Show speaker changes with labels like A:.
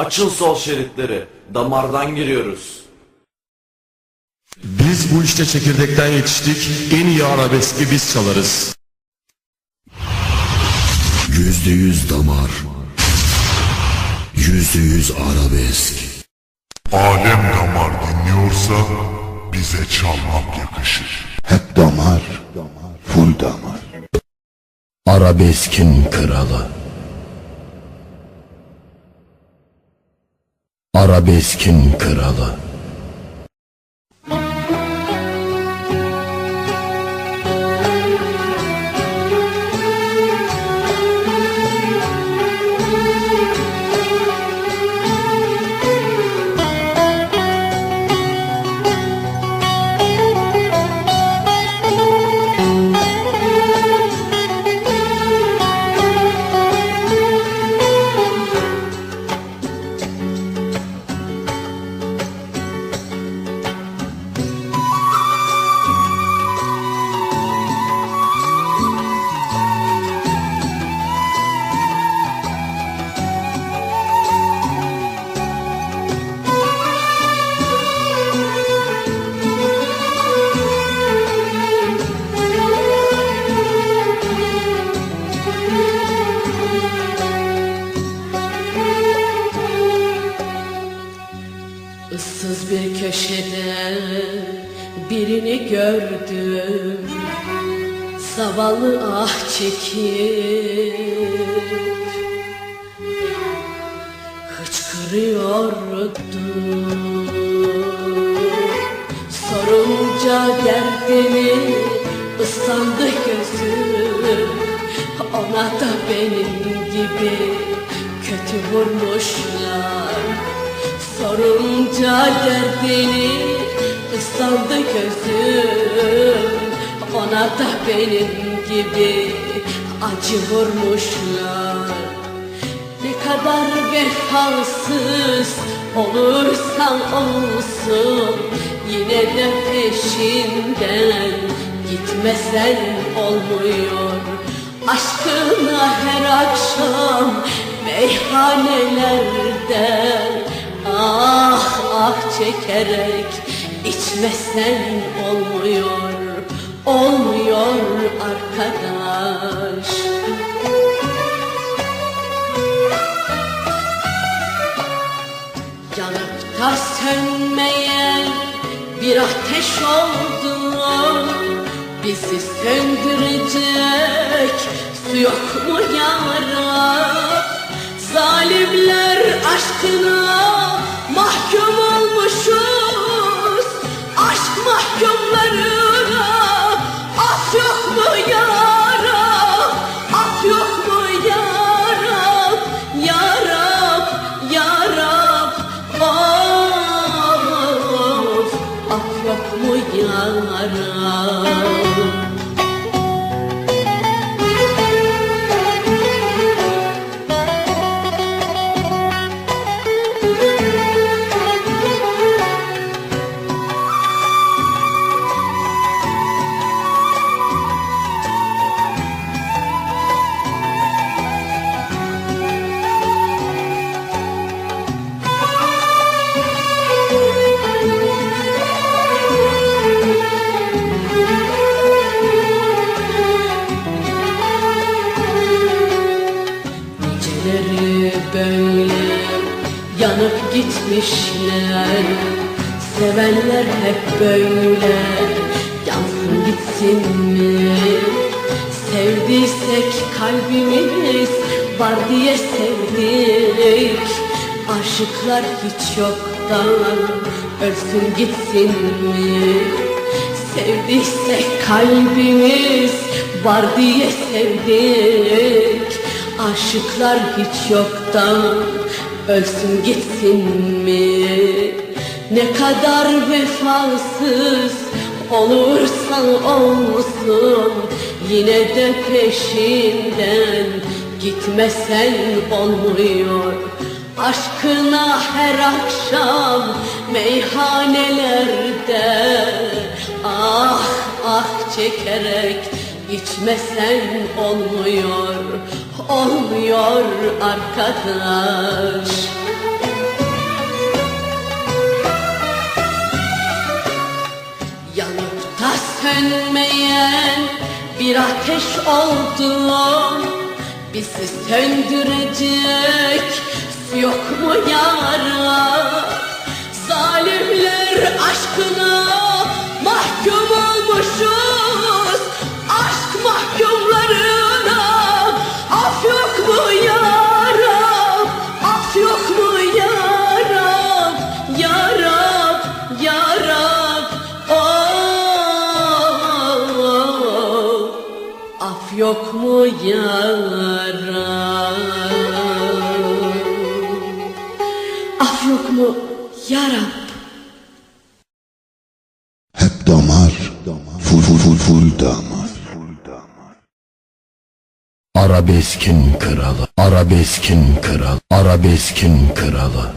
A: Açıl sol şeritleri. Damardan giriyoruz.
B: Biz bu işte çekirdekten yetiştik. En iyi arabeski biz çalarız.
C: Yüzde yüz damar. Yüzde yüz arabesk.
D: Alem damar dinliyorsa bize çalmak yakışır.
C: Hep damar. Full damar. Arabeskin kralı. Arabeskin kralı.
E: Issız bir köşede birini gördüm. Zavallı ah çekip Hıçkırıyordu Sorunca derdini ıslandı gözüm. Ona da benim gibi kötü vurmuşlar Sorunca derdini ıslandı gözüm. Ona da benim gibi acı vurmuşlar. Ne kadar vefasız olursan olsun Yine de peşinden gitmesen olmuyor. Aşkına her akşam meyhanelerde Ah çekerek içmesen olmuyor Olmuyor arkadaş. Yanıp da sönmeyen bir ateş oldu. Bizi söndürecek su yok mu yara? Zalimler aşkına Geceleri böyle yanıp gitmişler Sevenler hep böyle yansın gitsin mi? Sevdiysek kalbimiz var diye sevdik Aşıklar hiç yoktan ölsün gitsin mi? Sevdiysek kalbimiz var diye sevdik Aşıklar hiç yoktan ölsün gitsin mi? Ne kadar vefasız olursan olsun Yine de peşinden gitmesen olmuyor Aşkına her akşam meyhanelerde Ah ah çekerek içmesen olmuyor olmuyor arkadaş. Yanıp da sönmeyen bir ateş oldu. Bizi söndürecek yok mu yara? Zalimler aşkına mahkum olmuşuz. Aşk mahkumları yaram Af yok mu yaram
C: Hep damar, full full full full damar. Arabeskin kralı, arabeskin kralı, arabeskin kralı.